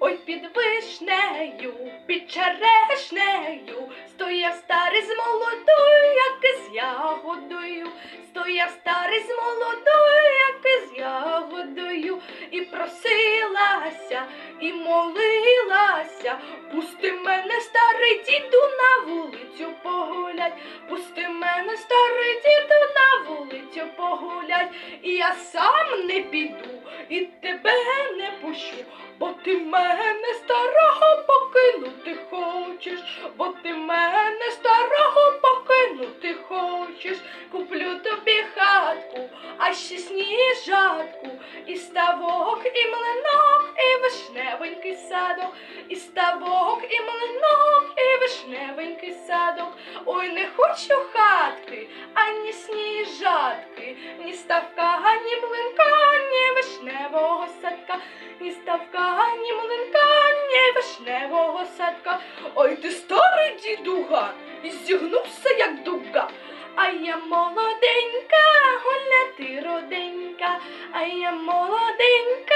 ой під вишнею, під черешнею, стояв старий з молодою, як із ягодою, стояв старий з молодою, як із ягодою, і просилася, і молилася, пусти мене, старий діду, на вулицю погулять, пусти мене, погулять, і я сам не піду, і тебе не пущу, бо ти мене старого покинути хочеш, бо ти мене старого покинути хочеш, куплю тобі хатку, а ще сніжатку, і ставок, і млинок, і вишневенький садок, і ставок, і млинок, і вишневенький садок. Ой, не хочу хатки, сніжатки, ні ставка, ні млинка, ні вишневого садка, ні ставка, ні млинка, ні вишневого садка. Ой, ти старий дідуга, і зігнувся, як дуга. А я молоденька, гуляти роденька, а я молоденька.